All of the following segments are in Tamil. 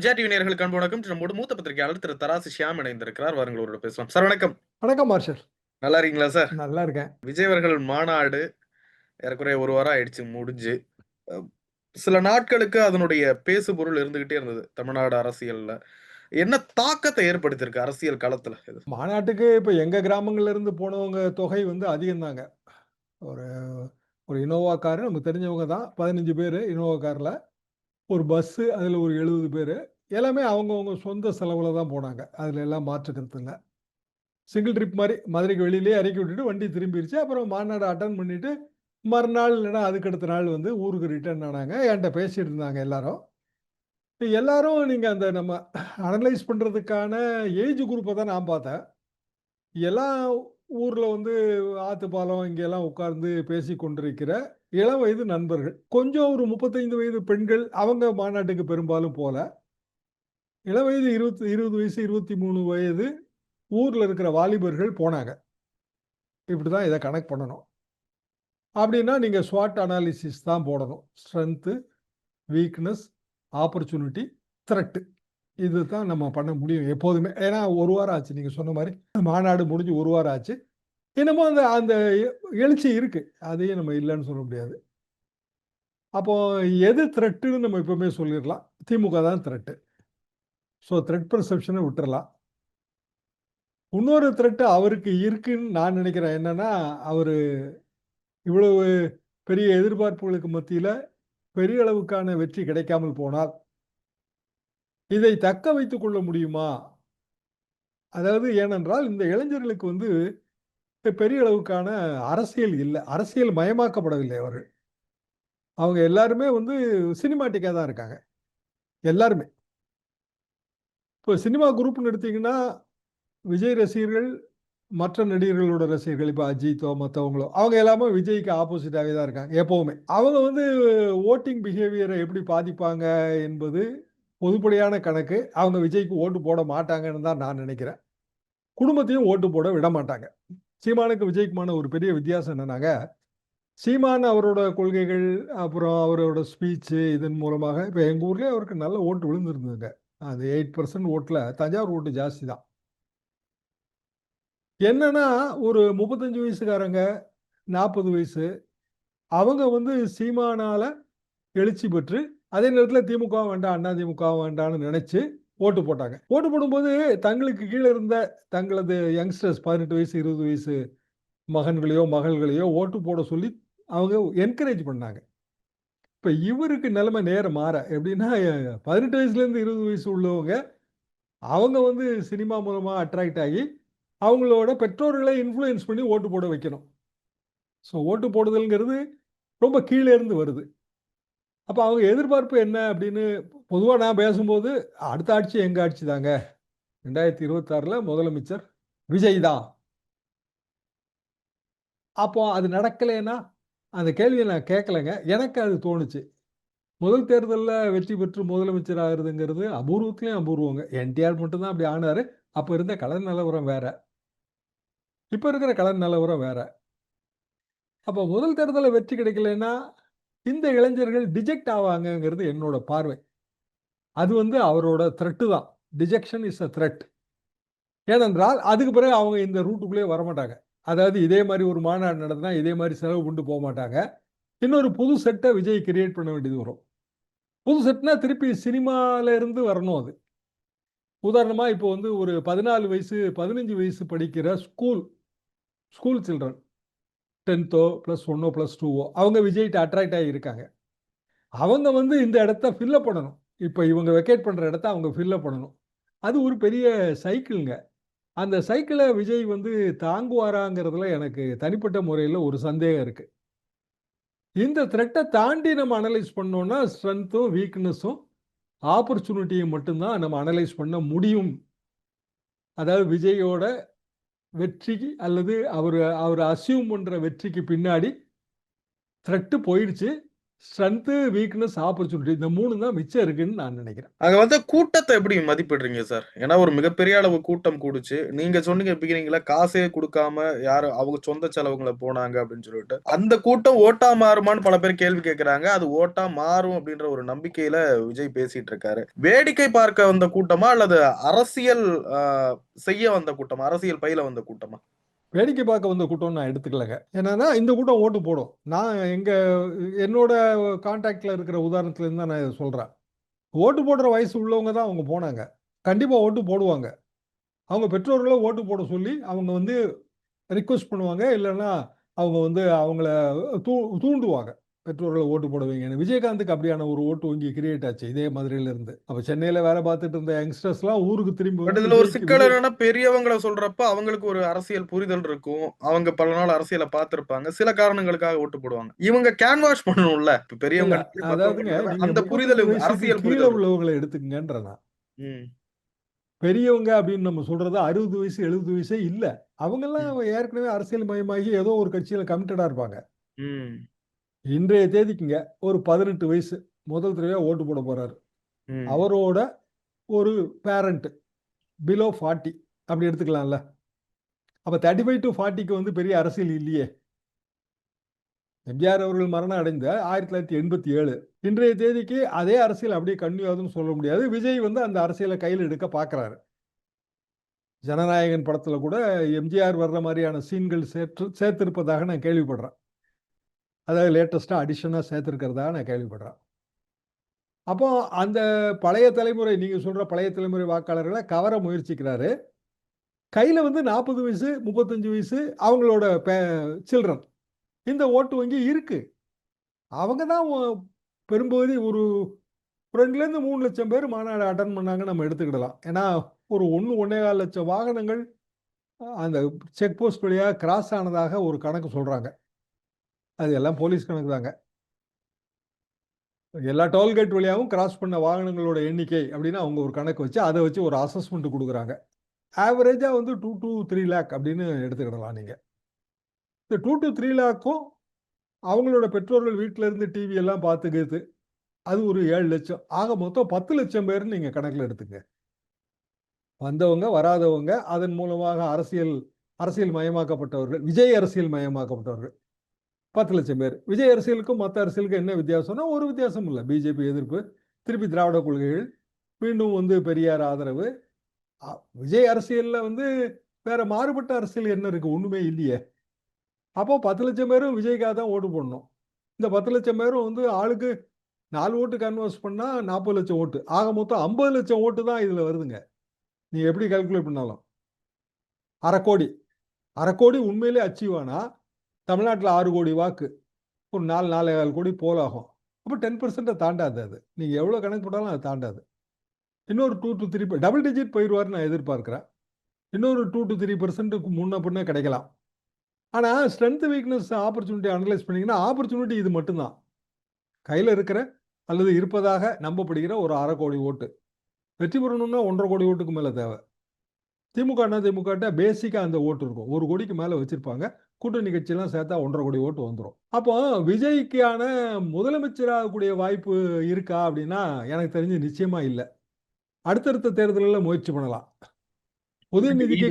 எம்ஜிஆர் டிவி நேயர்களுக்கு அன்பு வணக்கம். நம்மோடு மூத்த பத்திரிகையாளர் திரு தராசு ஷியாம் இணைந்திருக்கிறார். வாருங்கள் அவரோட பேசலாம் சார் வணக்கம். வணக்கம் மார்ஷல். நல்லா இருக்கீங்களா சார்? நல்லா இருக்கேன். விஜய் அவர்கள் மாநாடு ஏறக்குறைய ஒரு வாரம் ஆயிடுச்சு முடிஞ்சு. சில நாட்களுக்கு அதனுடைய பேசு பொருள் இருந்துகிட்டே இருந்தது தமிழ்நாடு அரசியல்ல. என்ன தாக்கத்தை ஏற்படுத்தியிருக்கு அரசியல் களத்துல? மாநாட்டுக்கு இப்போ எங்கள் கிராமங்கள்ல இருந்து போனவங்க தொகை வந்து அதிகம்தாங்க. ஒரு ஒரு இனோவா காரு நமக்கு தெரிஞ்சவங்க தான் பதினஞ்சு பேர் இனோவா காரில். ஒரு பஸ்ஸு அதில் ஒரு எழுபது பேர். எல்லாமே அவங்கவுங்க சொந்த செலவில் தான் போனாங்க. அதில் எல்லாம் மாற்றுக்கிறது இல்லை. சிங்கிள் ட்ரிப் மாதிரி மதுரைக்கு வெளியிலே இறக்கி விட்டுட்டு வண்டி திரும்பிடுச்சு அப்புறம் மாநாடு அட்டன் பண்ணிவிட்டு மறுநாள் இல்லைன்னா அதுக்கடுத்த நாள் வந்து ஊருக்கு ரிட்டர்ன் ஆனாங்க. என்கிட்ட பேசிகிட்டு இருந்தாங்க எல்லாரும். எல்லாரும் நீங்கள் அந்த நம்ம அனலைஸ் பண்ணுறதுக்கான ஏஜ் குரூப்பை தான் நான் பார்த்தேன். எல்லாம் ஊரில் வந்து ஆத்துப்பாலம் இங்கெல்லாம் உட்கார்ந்து பேசி கொண்டிருக்கிற இளம் வயது நண்பர்கள் கொஞ்சம் ஒரு முப்பத்தைந்து வயது பெண்கள் அவங்க மாநாட்டுக்கு பெரும்பாலும் போல இளம் வயது இருபத்தி இருபது வயசு இருபத்தி மூணு வயது ஊரில் இருக்கிற வாலிபர்கள் போனாங்க. இப்படி தான் இதை கனெக்ட் பண்ணணும். அப்படின்னா நீங்கள் ஸ்வாட் அனாலிசிஸ் தான் போடணும். ஸ்ட்ரென்த்து வீக்னஸ் ஆப்பர்ச்சுனிட்டி த்ரெட்டு இது தான் நம்ம பண்ண முடியும் எப்போதுமே. ஏன்னா ஒரு வாரம் ஆச்சு நீங்கள் சொன்ன மாதிரி. மாநாடு முடிஞ்சு ஒரு வாரம் ஆச்சு. என்னமோ அந்த அந்த எழுச்சி இருக்குது அதையும் நம்ம இல்லைன்னு சொல்ல முடியாது. அப்போது எது த்ரெட்டுன்னு நம்ம எப்பவுமே சொல்லிடலாம். திமுக தான் த்ரெட்டு ஸோ த்ரெட் பர்செப்ஷனை விட்டுறலாம். இன்னொரு த்ரெட்டு அவருக்கு இருக்குன்னு நான் நினைக்கிறேன். என்னன்னா அவர் இவ்வளவு பெரிய எதிர்பார்ப்புகளுக்கு மத்தியில் பெரிய அளவுக்கான வெற்றி கிடைக்காமல் போனால் இதை தக்க வைத்து கொள்ள முடியுமா? அதாவது ஏனென்றால் இந்த இளைஞர்களுக்கு வந்து பெரிய அளவுக்கான அரசியல் இல்லை. அரசியல் மயமாக்கப்படவில்லை அவர்கள். அவங்க எல்லாருமே வந்து சினிமாட்டிக்காக தான் இருக்காங்க. எல்லாருமே. இப்போ சினிமா குரூப்னு எடுத்தீங்கன்னா விஜய் ரசிகர்கள் மற்ற நடிகர்களோட ரசிகர்கள் இப்போ அஜித்தோ மற்றவங்களோ அவங்க எல்லாமே விஜய்க்கு ஆப்போசிட்டாகவே தான் இருக்காங்க எப்போவுமே. அவங்க வந்து ஓட்டிங் பிஹேவியரை எப்படி பாதிப்பாங்க என்பது பொதுப்படையான கணக்கு. அவங்க விஜய்க்கு ஓட்டு போட மாட்டாங்கன்னு தான் நான் நினைக்கிறேன். குடும்பத்தையும் ஓட்டு போட விட மாட்டாங்க. சீமானுக்கு விஜய்க்குமான ஒரு பெரிய வித்தியாசம் என்னன்னாங்க சீமான் அவரோட கொள்கைகள் அப்புறம் அவரோட ஸ்பீச்சு இதன் மூலமாக இப்போ எங்கள் ஊர்லேயே அவருக்கு நல்ல ஓட்டு விழுந்துருந்ததுங்க. அது எயிட் பர்சன்ட் ஓட்டில் தஞ்சாவூர் ஓட்டு ஜாஸ்தி தான் என்னன்னா ஒரு முப்பத்தஞ்சு வயசுக்காரங்க நாற்பது வயசு அவங்க வந்து சீமானால் எழுச்சி பெற்று அதே நேரத்தில் திமுக வேண்டாம் அண்ணா திமுக வேண்டாம்னு நினச்சி ஓட்டு போட்டாங்க. ஓட்டு போடும்போது தங்களுக்கு கீழே இருந்த தங்களது யங்ஸ்டர்ஸ் பதினெட்டு வயசு இருபது வயசு மகன்களையோ மகள்களையோ ஓட்டு போட சொல்லி அவங்க என்கரேஜ் பண்ணாங்க. இப்போ இவருக்கு நிலைமை நேரம் மாற எப்படின்னா பதினெட்டு வயசுலேருந்து இருபது வயசு உள்ளவங்க அவங்க வந்து சினிமா மூலமாக அட்ராக்ட் ஆகி அவங்களோட பெற்றோர்களை இன்ஃப்ளூயன்ஸ் பண்ணி ஓட்டு போட வைக்கணும். ஸோ ஓட்டு போடுதல்ங்கிறது ரொம்ப கீழே இருந்து வருது. அப்போ அவங்க எதிர்பார்ப்பு என்ன அப்படின்னு பொதுவாக நான் பேசும்போது அடுத்த ஆட்சி எங்கள் ஆட்சி தாங்க? ரெண்டாயிரத்தி இருபத்தாறில் முதலமைச்சர் விஜய் தான். அப்போ அது நடக்கலைன்னா அந்த கேள்வியை நான் கேட்கலைங்க. எனக்கு அது தோணுச்சு. முதல் தேர்தலில் வெற்றி பெற்று முதலமைச்சர் ஆகுறதுங்கிறது அபூர்வத்துலேயும் அபூர்வங்க. என்டிஆர் மட்டும்தான் அப்படி ஆனார். அப்போ இருந்த கலர் நிலவரம் வேற. இப்போ இருக்கிற கலர் நிலவரம் வேற. அப்போ முதல் தேர்தலில் வெற்றி கிடைக்கலன்னா இந்த இளைஞர்கள் டிஜெக்ட் ஆவாங்கங்கிறது என்னோட பார்வை. அது வந்து அவரோட த்ரெட்டு தான். டிஜெக்ஷன் இஸ் அ த்ரெட் ஏனென்றால் அதுக்கு பிறகு அவங்க இந்த ரூட்டுக்குள்ளேயே வரமாட்டாங்க. அதாவது இதே மாதிரி ஒரு மாநாடு நடத்தினா இதே மாதிரி செலவு கொண்டு போக மாட்டாங்க. இன்னொரு புது செட்டை விஜய் கிரியேட் பண்ண வேண்டியது வரும். புது செட்னா திருப்பி சினிமால இருந்து வரணும் அது. உதாரணமாக இப்போ வந்து ஒரு பதினாலு வயசு பதினஞ்சு வயசு படிக்கிற ஸ்கூல் ஸ்கூல் சில்ட்ரன் டென்த்தோ ப்ளஸ் ஒன்னோ ப்ளஸ் டூவோ அவங்க விஜய்கிட்ட அட்ராக்ட் ஆகி இருக்காங்க. அவங்க வந்து இந்த இடத்த ஃபில்லப் பண்ணணும். இப்போ இவங்க வெக்கேட் பண்ணுற இடத்த அவங்க ஃபில்லப் பண்ணணும். அது ஒரு பெரிய சைக்கிளுங்க அந்த சைக்கிளை விஜய் வந்து தாங்குவாராங்கிறதுல எனக்கு தனிப்பட்ட முறையில் ஒரு சந்தேகம் இருக்கு. இந்த த்ரெட்டை தாண்டி நம்ம அனலைஸ் பண்ணோம்னா ஸ்ட்ரென்த்தும் வீக்னஸும் ஆப்பர்ச்சுனிட்டியும் மட்டும்தான் நம்ம அனலைஸ் பண்ண முடியும். அதாவது விஜயோட வெற்றிக்கு அல்லது அவர் அவர் அசியூம் பண்ணுற வெற்றிக்கு பின்னாடி த்ரெட்டு போயிடுச்சு. ஸ்ட்ரென்த்து, வீக்னஸ், ஆப்பர்ச்சுனிட்டி இந்த மூணு தான் மிச்சம் இருக்குன்னு நான் நினைக்கிறேன். அங்க வந்து கூட்டத்தை எப்படி மதிப்பிடுறீங்க சார்? ஏன்னா ஒரு மிகப்பெரிய அளவு கூட்டம் கூடுச்சு. நீங்க சொன்னீங்க பிகினிங்ல காசே கொடுக்காம யாரும் அவங்க சொந்த செலவுங்களை போனாங்க அப்படின்னு சொல்லிட்டு. அந்த கூட்டம் ஓட்டா மாறுமான்னு பல பேர் கேள்வி கேட்கிறாங்க அது ஓட்டா மாறும் அப்படின்ற ஒரு நம்பிக்கையில விஜய் பேசிட்டு இருக்காரு. வேடிக்கை பார்க்க வந்த கூட்டமா? அல்லது அரசியல் செய்ய வந்த கூட்டமா? அரசியல் பயில வந்த கூட்டமா? வேடிக்கை பார்க்க வந்த கூட்டம்னு நான் எடுத்துக்கலங்க. என்னன்னா இந்த கூட்டம் ஓட்டு போடும். நான் எங்க என்னோட கான்டாக்ட்ல இருக்கிற உதாரணத்துலேருந்து தான் நான் இதை சொல்றேன். ஓட்டு போடுற வயசு உள்ளவங்க தான் அவங்க போனாங்க. கண்டிப்பா ஓட்டு போடுவாங்க. அவங்க பெற்றோர்களை ஓட்டு போட சொல்லி அவங்க வந்து ரிக்வெஸ்ட் பண்ணுவாங்க. இல்லைன்னா அவங்க வந்து அவங்கள தூ தூண்டுவாங்க. பெற்றோர்கள ஓட்டு போட வைங்கன்னு. விஜயகாந்துக்கு அப்படியான ஒரு ஓட்டு வங்கி கிரியேட் ஆச்சு. இதே மதுரையில இருந்து. அப்ப சென்னையில வேலை பார்த்துட்டு இருந்த யங்ஸ்டர்ஸ்லாம் ஊருக்கு திரும்பி இதுல ஒரு சிக்கல் என்னன்னா பெரியவங்கள சொல்றப்ப அவங்களுக்கு ஒரு அரசியல் புரிதல் இருக்கும். அவங்க பல நாள் அரசியல பார்த்திருப்பாங்க. சில காரணங்களுக்காக ஓட்டு போடுவாங்க. இவங்க கேன்வாஷ் பண்ணணும்ல. பெரியவங்க அதாவதுங்க அந்த 35 புரிதல் அரசியல் கீழ. உள்ளவங்கள எடுத்துக்கங்கன்றேன். பெரியவங்க அப்படின்னு நம்ம சொல்றது 60 வயசு, 70 வயசே இல்ல. அவங்கலாம் ம். ஏற்கனவே அரசியல் மயமாகி ஏதோ ஒரு கட்சியில கமிட்டடா இருப்பாங்க. இன்றைய தேதிக்குங்க ஒரு 18 வயசு முதல் தடவையா ஓட்டு போட போறாரு. அவரோட ஒரு பேரண்ட் பிலோ 40 அப்படி எடுத்துக்கலாம்ல. அப்ப 35 டூ 40க்கு வந்து பெரிய அரசியல் இல்லையே. எம்ஜிஆர் அவர்கள் மரணம் அடைந்த 1987. இன்றைய தேதிக்கு அதே அரசியல் அப்படியே கன்டின்யூ ஆகுதுன்னு சொல்ல முடியாது. விஜய் வந்து அந்த அரசியல கையில எடுக்க பார்க்கிறாரு. ஜனநாயகன் படத்துல கூட எம்ஜிஆர் வர்ற மாரியான சீன்கள் சேர்த்து சேர்த்திருப்பதாக நான் கேள்விப்படுறேன். அதாவது லேட்டஸ்ட்டாக அடிஷனாக சேர்த்துருக்கிறதா நான் கேள்விப்படுறேன். அப்போ அந்த பழைய தலைமுறை நீங்கள் சொல்கிற பழைய தலைமுறை வாக்காளர்களை கவர முயற்சிக்கிறாரு. கையில் வந்து 40 வயசு, 35 வயசு அவங்களோட பே சில்ட்ரன். இந்த ஓட்டு வங்கி இருக்குது அவங்க தான் பெரும்பகுதி ஒரு 2லேருந்து 3 லட்சம் பேர் மாநாடு அட்டன் பண்ணாங்க நம்ம எடுத்துக்கிடலாம். ஏன்னா ஒரு 1, 1 1/4 லட்சம் வாகனங்கள் அந்த செக் போஸ்ட் வழியாக கிராஸ் ஆனதாக ஒரு கணக்கு சொல்கிறாங்க அது எல்லாம் போலீஸ் கணக்கு தாங்க. எல்லா டோல்கேட் வழியாகவும் கிராஸ் பண்ண வாகனங்களோட எண்ணிக்கை அப்படின்னு அவங்க ஒரு கணக்கு வச்சு, அதை வச்சு ஒரு அசஸ்மெண்ட் கொடுக்குறாங்க ஆவரேஜாக வந்து டூ டூ த்ரீ லேக் அப்படின்னு எடுத்துக்கிடலாம் நீங்கள் இந்த டூ டூ த்ரீ லேக்கும் அவங்களோட பெற்றோர்கள் வீட்டில் இருந்து டிவி எல்லாம் பார்த்துக்கிறது அது ஒரு ஏழு லட்சம். ஆக மொத்தம் 10 லட்சம் பேர்னு நீங்கள் கணக்கில் எடுத்துக்கங்க. வந்தவங்க, வராதவங்க, அதன் மூலமாக அரசியல் அரசியல் மயமாக்கப்பட்டவர்கள், விஜய் அரசியல் மயமாக்கப்பட்டவர்கள். 10 லட்சம் பேர். விஜய் அரசியலுக்கும் மற்ற அரசியலுக்கும் என்ன வித்தியாசம்னா, ஒரு வித்தியாசமும் இல்லை பிஜேபி எதிர்ப்பு, திருப்பி திராவிட கொள்கைகள், மீண்டும் வந்து பெரியார் ஆதரவு. விஜய் அரசியலில் வந்து வேற மாறுபட்ட அரசியல் என்ன இருக்குது ஒன்றுமே இல்லையே. அப்போ 10 லட்சம் பேரும் விஜய்க்காக தான் ஓட்டு போடணும். இந்த 10 லட்சம் பேரும் வந்து ஆளுக்கு நாலு ஓட்டு கன்வர்ஸ் பண்ணால் நாற்பது லட்சம் ஓட்டு. ஆக மொத்தம் 50 லட்சம் ஓட்டு தான் இதில் வருதுங்க. நீங்கள் எப்படி கால்குலேட் பண்ணாலும். 1/2 கோடி. 1/2 கோடி உண்மையிலே அச்சீவ் ஆனால் தமிழ்நாட்டில் ஆறு கோடி வாக்கு. ஒரு 4, 4 1/4 கோடி போலாகும் அப்போ டென் பர்சன்ட்டை தாண்டாது அது. நீங்கள் எவ்வளோ கணக்கு போட்டாலும் அது தாண்டாது. இன்னொரு two to three double digit போயிருவாருன்னு நான் எதிர்பார்க்குறேன் இன்னொரு டூ டு த்ரீ பர்சன்ட்டுக்கு முன்ன பின்ன கிடைக்கலாம். ஆனால் ஸ்ட்ரென்த் வீக்னஸ், ஆப்பர்ச்சுனிட்டி அனலைஸ் பண்ணிங்கன்னா ஆப்பர்ச்சுனிட்டி இது மட்டும்தான் கையில் இருக்கிற அல்லது இருப்பதாக நம்பப்படுகிற ஒரு அரை கோடி ஓட்டு. வெற்றி பெறணும்னா 1 1/2 கோடி ஓட்டுக்கு மேலே தேவை. திமுக அண்ணா திமுகட்ட பேசிக்கா அந்த ஓட்டு இருக்கும். 1 கோடிக்கு மேல வச்சிருப்பாங்க. கூட்டணி கட்சியெல்லாம் சேர்த்தா 1 1/2 கோடி ஓட்டு வந்துரும். அப்போ விஜய்க்கான முதலமைச்சர் ஆகக்கூடிய வாய்ப்பு இருக்கா அப்படின்னா, எனக்கு தெரிஞ்சு நிச்சயமா இல்ல. அடுத்தடுத்த தேர்தல்கள்ல முயற்சி பண்ணலாம். உதயநிதிக்கு.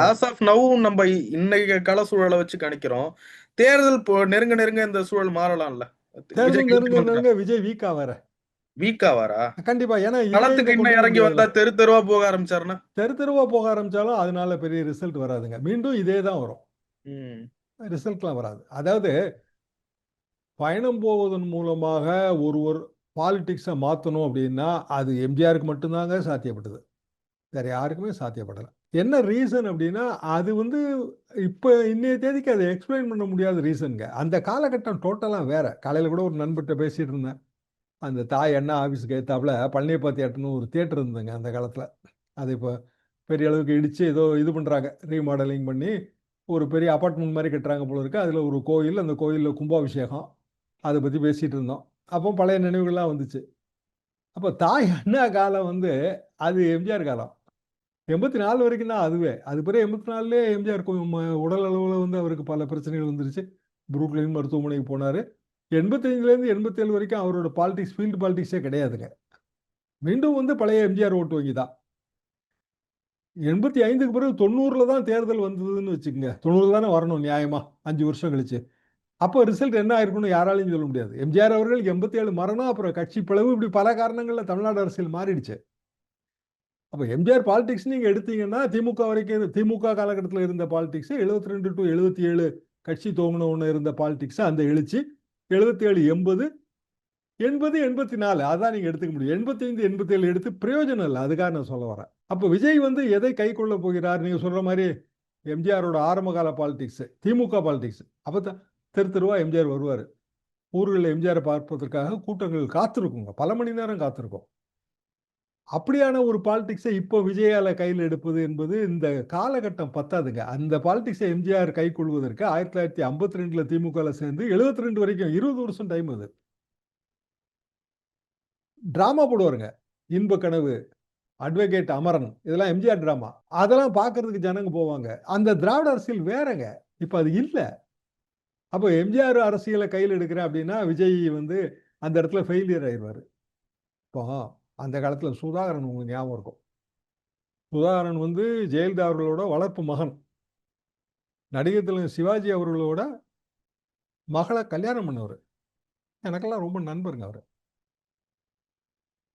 ஆஸ் ஆஃப் நவ் நம்ம இன்னைக்கு கள சூழல வச்சு கணிக்கிறோம். தேர்தல் நெருங்க நெருங்க இந்த சூழல் மாறலாம்ல. தேர்தல் நெருங்க நெருங்க விஜய் வீக் ஆவாரு. வீக் ஆவாரா? கண்டிப்பா. ஏன்னா களத்துக்கு இன்னும் வர இறங்கி வந்தா. தெரு தெருவா போக ஆரம்பிச்சாருன்னா? தெரு தெருவா போக ஆரம்பிச்சாலும் அதனால பெரிய ரிசல்ட் வராதுங்க. மீண்டும் இதே தான் வரும். ரிசல்ட்லாம் வராது. அதாவது பயணம் போவதன் மூலமாக ஒருவர் பாலிடிக்ஸ மாத்தணும் அப்படின்னா, அது எம்ஜிஆருக்கு மட்டும் தாங்க சாத்தியப்பட்டது. வேற யாருக்குமே சாத்தியப்படல. என்ன ரீசன் அப்படின்னா, அது வந்து இப்ப இன்னைய தேதிக்கு அத எக்ஸ்பிளைன் பண்ண முடியாத ரீசன்ங்க. அந்த காலகட்டம் டோட்டலா வேற. காலையில கூட ஒரு நண்பர்ட்ட பேசிட்டு இருந்தேன். அந்த தாய் அண்ணா ஆஃபீஸ்க்கு ஏற்றாப்புல பழனியப்பா தேட்டர்னு ஒரு தியேட்டர் இருந்ததுங்க அந்த காலத்தில் அது இப்போ பெரிய அளவுக்கு இடித்து ஏதோ இது பண்ணுறாங்க ரீமாடலிங் பண்ணி ஒரு பெரிய அப்பார்ட்மெண்ட் மாதிரி கட்டுறாங்க போல இருக்குது அதில் ஒரு கோயில். அந்த கோயிலில் கும்பாபிஷேகம். அதை பற்றி பேசிகிட்டு இருந்தோம். அப்போ பழைய நினைவுகள்லாம் வந்துச்சு. அப்போ தாய் அண்ணா காலம் வந்து அது எம்ஜிஆர் காலம். 84 வரைக்கும் தான் அதுவே. அது பிறகு 84லயே எம்ஜிஆர் ம உடல் அளவில் வந்து அவருக்கு பல பிரச்சனைகள் வந்துருச்சு. புரூக்லின் மருத்துவமனைக்கு போனார் எண்பத்தஞ்சிலேருந்து எண்பத்தேழு வரைக்கும் அவரோட பாலிடிக்ஸ் ஃபீல்டு பாலிடிக்ஸே கிடையாதுங்க. மீண்டும் வந்து பழைய எம்ஜிஆர் ஓட்டு வங்கி தான். எண்பத்தி ஐந்துக்கு பிறகு தொண்ணூறில் தான் தேர்தல் வந்ததுன்னு வச்சுக்கோங்க. தொண்ணூறு தானே வரணும் நியாயமா? அஞ்சு வருஷம் கழிச்சு. அப்போ ரிசல்ட் என்ன ஆயிருக்குன்னு யாராலையும் சொல்ல முடியாது. எம்ஜிஆர் அவர்கள் எண்பத்தி ஏழு மரணம் அப்புறம் கட்சி பிளவு இப்படி பல காரணங்களில் தமிழ்நாடு அரசியல் மாறிடுச்சு. அப்போ எம்ஜிஆர் பாலிடிக்ஸ் நீங்கள் எடுத்தீங்கன்னா திமுக வரைக்கும் திமுக காலகட்டத்தில் இருந்த பாலிடிக்ஸ் எழுபத்தி ரெண்டு டு எழுபத்தி ஏழு கட்சி துவங்கின ஒன்று இருந்த பாலிடிக்ஸ் அந்த எழுச்சி எழுபத்தி ஏழு எண்பது எண்பது எண்பத்தி நாலு அதான் நீங்கள் எடுத்துக்க முடியும். எண்பத்தைந்து எண்பத்தேழு எடுத்து பிரயோஜனம் இல்லை. அதுக்காக நான் சொல்ல வரேன். அப்போ விஜய் வந்து எதை கை கொள்ள போகிறார்? நீங்கள் சொல்கிற மாதிரி எம்ஜிஆரோட ஆரம்பகால பாலிட்டிக்ஸு திமுக பாலிடிக்ஸ் அப்போ தான் தெரு தெருவா எம்ஜிஆர் வருவார். ஊர்களில் எம்ஜிஆரை பார்ப்பதற்காக கூட்டங்கள் காத்திருக்குங்க. பல மணி நேரம் காத்திருக்கும். அப்படியான ஒரு பாலிடிக்ஸை இப்போ விஜயால கையில் எடுப்பது என்பது இந்த காலகட்டம் பத்தாதுங்க. அந்த பாலிடிக்ஸை எம்ஜிஆர் கை கொள்வதற்கு ஆயிரத்தி தொள்ளாயிரத்தி ஐம்பத்தி ரெண்டுல திமுகவில் சேர்ந்து எழுபத்தி ரெண்டு வரைக்கும் இருபது வருஷம் டைம் அது. டிராமா போடுவாருங்க. இன்ப கனவு அட்வொகேட் அமரன் இதெல்லாம் எம்ஜிஆர் டிராமா அதெல்லாம் பார்க்கறதுக்கு ஜனங்க போவாங்க. அந்த திராவிட அரசியல் வேறங்க. இப்போ அது இல்லை. அப்போ எம்ஜிஆர் அரசியலை கையில் எடுக்கிறேன் அப்படின்னா விஜய் வந்து அந்த இடத்துல ஃபெயிலியர் ஆயிடுவார். இப்போ அந்த காலத்தில் சுதாகரன் உங்களுக்கு ஞாபகம் இருக்கும். சுதாகரன் வந்து ஜெயலலிதா அவர்களோட வளர்ப்பு மகன். நடிகர் திலகம் சிவாஜி அவர்களோட மகளை கல்யாணம் பண்ணவர். எனக்கெல்லாம் ரொம்ப நண்பருங்க அவர்.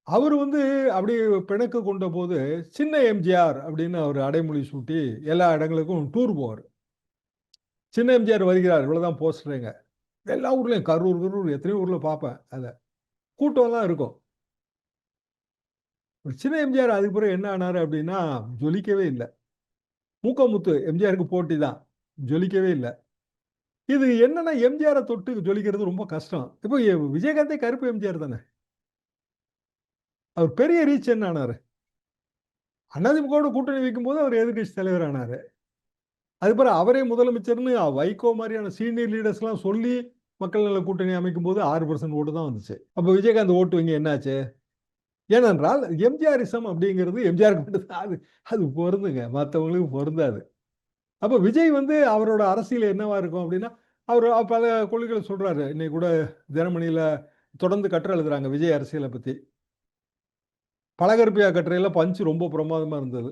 அவர் வந்து அப்படி பிணக்கு கொண்ட போது சின்ன எம்ஜிஆர் அப்படின்னு அவர் அடைமொழி சூட்டி எல்லா இடங்களுக்கும் டூர் போவார். சின்ன எம்ஜிஆர் வருகிறார் இவ்வளோதான் போஸ்டருங்க எல்லா ஊர்லேயும் கரூர் கரூர் எத்தனையோ ஊரில் பார்ப்பேன் அதை. கூட்டம்லாம் இருக்கும். சின்ன எம்ஜிஆர் அதுக்கப்புறம் என்ன ஆனார் அப்படின்னா ஜொலிக்கவே இல்லை. மூக்கமுத்து எம்ஜிஆருக்கு போட்டி தான். ஜொலிக்கவே இல்லை. இது என்னன்னா எம்ஜிஆரை தொட்டு ஜொலிக்கிறது ரொம்ப கஷ்டம். இப்போ விஜயகாந்தே கருப்பு எம்ஜிஆர் தானே? அவர் பெரிய ரீச் என்ன ஆனார்? அதிமுகவோட கூட்டணி வைக்கும்போது அவர் எதிர்கட்சி தலைவர் ஆனார். அதுக்கப்புறம் அவரே முதலமைச்சர்னு வைகோ மாதிரியான சீனியர் லீடர்ஸ்லாம் சொல்லி மக்கள் நல கூட்டணி அமைக்கும் போது ஆறு பர்சன்ட் ஓட்டு தான் வந்துச்சு. அப்போ விஜயகாந்த் ஓட்டு வங்கி என்னாச்சு? ஏனென்றால் எம்ஜிஆரிசம் அப்படிங்கிறது எம்ஜிஆருக்கு மட்டும்தான். அது அது பொருந்துங்க. மற்றவங்களுக்கு பொருந்தாது. அப்போ விஜய் வந்து அவரோட அரசியல் என்னவா இருக்கும் அப்படின்னா அவர் பல கொள்கைகளை சொல்கிறாரு இன்னைக்கு கூட தினமணியில் தொடர்ந்து கட்டுரை எழுதுறாங்க விஜய் அரசியலை பற்றி பலகர்பியா கட்டுரையில் பஞ்சு ரொம்ப பிரமாதமாக இருந்தது.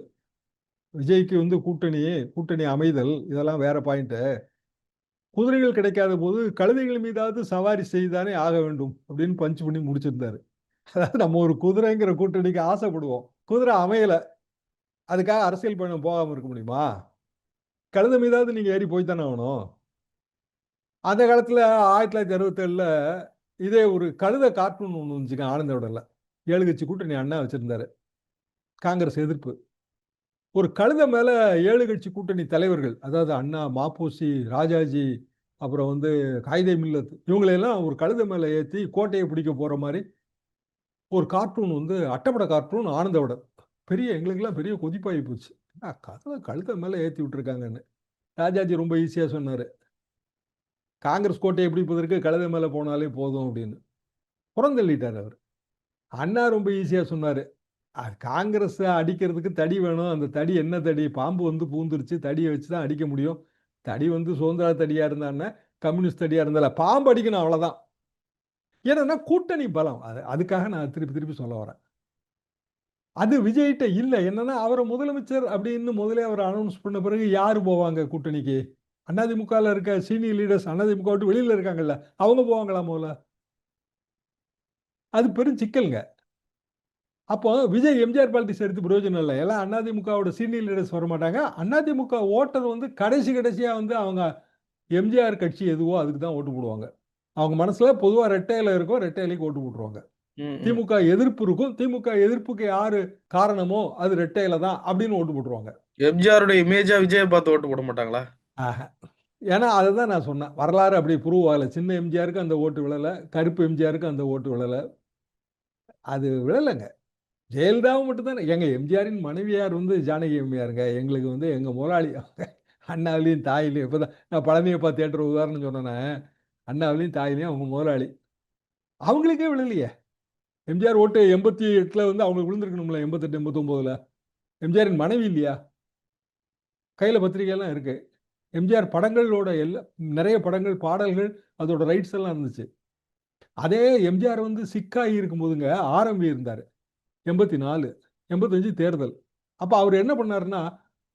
விஜய்க்கு வந்து கூட்டணி கூட்டணி அமைதல் இதெல்லாம் வேற பாயிண்ட்டு குதிரைகள் கிடைக்காத போது கழுதைகள் மீதாவது சவாரி செய்தானே ஆக வேண்டும் அப்படின்னு பஞ்சு பண்ணி முடிச்சிருந்தாரு. அதாவது நம்ம ஒரு குதிரைங்கிற கூட்டணிக்கு ஆசைப்படுவோம். குதிரை அமையலை. அதுக்காக அரசியல் பயணம் போகாமல் இருக்க முடியுமா? கழுத மீதாவது நீங்கள் ஏறி போய் தானே ஆகணும். அந்த காலத்தில் ஆயிரத்தி தொள்ளாயிரத்தி அறுபத்தேழில் இதே ஒரு கழுத கார்ட்டூன் ஒன்று வந்துச்சுங்க ஆனந்தோடல ஏழு கட்சி கூட்டணி அண்ணா வச்சுருந்தாரு. காங்கிரஸ் எதிர்ப்பு. ஒரு கழுத மேலே ஏழு கட்சி கூட்டணி தலைவர்கள் அதாவது அண்ணா மாப்போசி ராஜாஜி அப்புறம் வந்து காயிதே மில்லத் இவங்களையெல்லாம் ஒரு கழுத மேலே ஏற்றி கோட்டையை பிடிக்க போகிற மாதிரி ஒரு கார்ட்டூன் வந்து அட்டப்பட கார்ட்டூன் ஆனந்தோட பெரிய எங்களுக்கெல்லாம் பெரிய கொதிப்பாகி போச்சு. கதை கழுத்தை மேலே ஏற்றி விட்டுருக்காங்கன்னு? ராஜாஜி ரொம்ப ஈஸியாக சொன்னார். காங்கிரஸ் கோட்டையை பிடிப்பதற்கு கழுதை மேலே போனாலே போதும் அப்படின்னு. புறந்தள்ளிட்டார் அவர். அண்ணா ரொம்ப ஈஸியாக சொன்னார். காங்கிரஸை அடிக்கிறதுக்கு தடி வேணும். அந்த தடி என்ன தடி? பாம்பு வந்து பூந்துருச்சு. தடியை வச்சு தான் அடிக்க முடியும். தடி வந்து சுதந்திர தடியாக இருந்தான்னா கம்யூனிஸ்ட் தடியாக இருந்தால பாம்பு அடிக்கணும் அவ்வளோதான் ஏன்னா கூட்டணி பலம். அது அதுக்காக நான் திருப்பி திருப்பி சொல்ல வரேன். அது விஜய்கிட்ட இல்லை. என்னன்னா அவரை முதலமைச்சர் அப்படின்னு முதலே அவர் அனௌன்ஸ் பண்ண பிறகு யார் போவாங்க கூட்டணிக்கு? அதிமுகவில் இருக்க சீனியர் லீடர்ஸ் அதிமுக விட்டு வெளியில் இருக்காங்கல்ல. அவங்க போவாங்களா முதல்ல? அது பெரும் சிக்கலுங்க. அப்போ விஜய் எம்ஜிஆர் பாலிட்டிக்ஸ் எடுத்து பிரயோஜனம் இல்லை. எல்லாம் அதிமுகவோட சீனியர் லீடர்ஸ் வர மாட்டாங்க அதிமுக ஓட்டர் வந்து கடைசி கடைசியாக வந்து அவங்க எம்ஜிஆர் கட்சி எதுவோ அதுக்கு தான் ஓட்டு போடுவாங்க. அவங்க மனசுல பொதுவாக ரெட்டையில இருக்கும் ரெட்டையிலைக்கு ஓட்டு போட்டுருவாங்க. திமுக எதிர்ப்பு இருக்கும் திமுக எதிர்ப்புக்கு யாரு காரணமோ அது ரெட்டையில தான் அப்படின்னு ஓட்டு போட்டுருவாங்க. எம்ஜிஆருடைய இமேஜா விஜய பார்த்து ஓட்டு போட மாட்டாங்களா? ஏன்னா அதை தான் நான் சொன்னேன். வரலாறு அப்படி ப்ரூவ் ஆகலை. சின்ன எம்ஜிஆருக்கு அந்த ஓட்டு விழலை கருப்பு எம்ஜிஆருக்கு அந்த ஓட்டு விழலை. அது விழலைங்க. ஜெயலலிதாவும் மட்டும்தானே எங்க எம்ஜிஆரின் மனைவியார் வந்து ஜானகி எம்ஜிஆருங்க எங்களுக்கு வந்து எங்க முதலாளி அண்ணாவிலையும் தாயிலையும் இப்போதான். நான் பழனியப்பா தேட்டர் உதாரணம் சொன்னேன். அண்ணாவிலையும் தாயிலையும் அவங்க முதலாளி. அவங்களுக்கே விழலையே எம்ஜிஆர் ஓட்டு எண்பத்தி எட்டில் வந்து அவங்களுக்கு விழுந்திருக்கணும்ல எண்பத்தெட்டு எண்பத்தொம்போதில். எம்ஜிஆரின் மனைவி இல்லையா? கையில் பத்திரிகையெல்லாம் இருக்குது எம்ஜிஆர் படங்களோட எல்லா நிறைய படங்கள் பாடல்கள் அதோட ரைட்ஸ் எல்லாம் இருந்துச்சு. அதே எம்ஜிஆர் வந்து சிக்காகி இருக்கும்போதுங்க ஆர்எம்பி இருந்தார். எண்பத்தி நாலு எண்பத்தஞ்சு தேர்தல். அப்போ அவர் என்ன பண்ணாருன்னா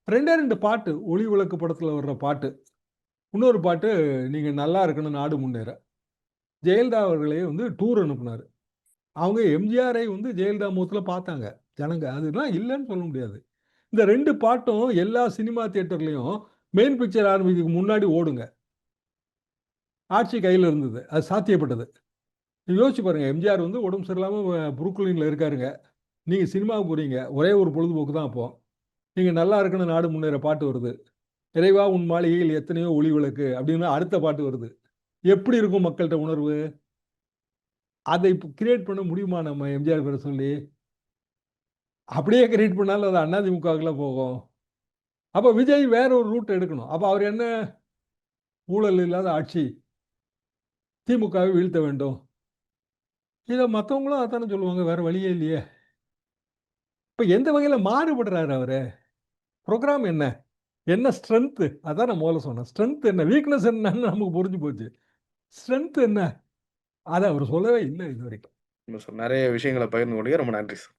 ரெண்டே ரெண்டு பாட்டு ஒளி விளக்கு படத்தில் வர்ற பாட்டு இன்னொரு பாட்டு நீங்கள் நல்லா இருக்கணும் நாடு முன்னேற. ஜெயலலிதா அவர்களே வந்து டூர் அனுப்புனார். அவங்க எம்ஜிஆரை வந்து ஜெயலலிதா முகத்தில் பார்த்தாங்க. ஜனங்க அதுலாம் இல்லைன்னு சொல்ல முடியாது. இந்த ரெண்டு பாட்டும் எல்லா சினிமா தியேட்டர்லேயும் மெயின் பிக்சர் ஆரம்பிக்கிறதுக்கு முன்னாடி ஓடுங்க. ஆட்சி கையில் இருந்தது. அது சாத்தியப்பட்டது. நீங்கள் யோசிச்சு பாருங்கள் எம்ஜிஆர் வந்து உடம்பு சரியில்லாமல் புருக்குலினில் இருக்காருங்க. நீங்கள் சினிமாவுக்கு போகிறீங்க ஒரே ஒரு பொழுதுபோக்கு தான் அப்போ. நீங்கள் நல்லா இருக்கணும் நாடு முன்னேற பாட்டு வருது. நிறைவா உன் மாளிகையில் எத்தனையோ ஒளி விளக்கு அப்படின்னு அடுத்த பாட்டு வருது. எப்படி இருக்கும் மக்கள்கிட்ட உணர்வு? அதை இப்போ கிரியேட் பண்ண முடியுமா நம்ம எம்ஜிஆர் பேரை சொல்லி? அப்படியே கிரியேட் பண்ணாலும் அது அண்ணாதிமுகவுக்குலாம் போகும். அப்போ விஜய் வேற ஒரு ரூட் எடுக்கணும். அப்போ அவர் என்ன? ஊழல் இல்லாத ஆட்சி. திமுகவை வீழ்த்த வேண்டும். இதை மற்றவங்களும் அதானே சொல்லுவாங்க வேற வழியே இல்லையே. இப்போ எந்த வகையில் மாறுபடுறாரு அவர்? ப்ரோக்ராம் என்ன? என்ன ஸ்ட்ரென்த்து அதான் நான் முதல்ல சொன்னேன். ஸ்ட்ரென்த் என்ன? வீக்னஸ் என்னன்னு நமக்கு புரிஞ்சு போச்சு. ஸ்ட்ரென்த் என்ன? அதை அவர் சொல்லவே இல்லை இது வரைக்கும். நிறைய விஷயங்களை பகிர்ந்து கொண்டீங்க. ரொம்ப நன்றி சார்